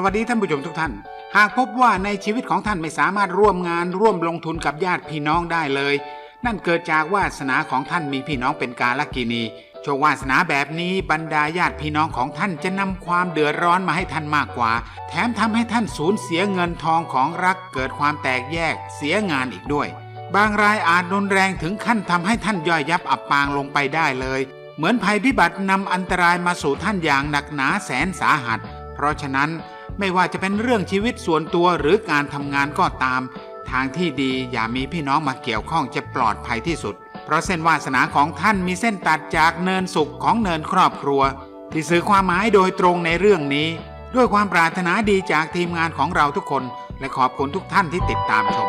สวัสดีท่านผู้ชมทุกท่าน หากพบว่าในชีวิตของท่านไม่สามารถร่วมงานร่วมลงทุนกับญาติพี่น้องได้เลย นั่นเกิดจากวาสนาของท่านมีพี่น้องเป็นกาลกินีโชควาสนาแบบนี้บรรดาญาติพี่น้องของท่านจะนำความเดือดร้อนมาให้ท่านมากกว่า แถมทำให้ท่านสูญเสียเงินทองของรักเกิดความแตกแยกเสียงานอีกด้วย บางรายอาจรุนแรงถึงขั้นทำให้ท่านย่อยยับอับปางลงไปได้เลย เหมือนภัยพิบัตินำอันตรายมาสู่ท่านอย่างหนักหนาแสนสาหัส เพราะฉะนั้น ไม่ว่าจะเป็นเรื่องชีวิตส่วนตัวหรือการทำงานก็ตาม ทางที่ดีอย่ามีพี่น้องมาเกี่ยวข้องจะปลอดภัยที่สุด เพราะเส้นวาสนาของท่านมีเส้นตัดจากเนินสุขของเนินครอบครัว ที่สื่อความหมายโดยตรงในเรื่องนี้ ด้วยความปรารถนาดีจากทีมงานของเราทุกคน และขอบคุณทุกท่านที่ติดตามชม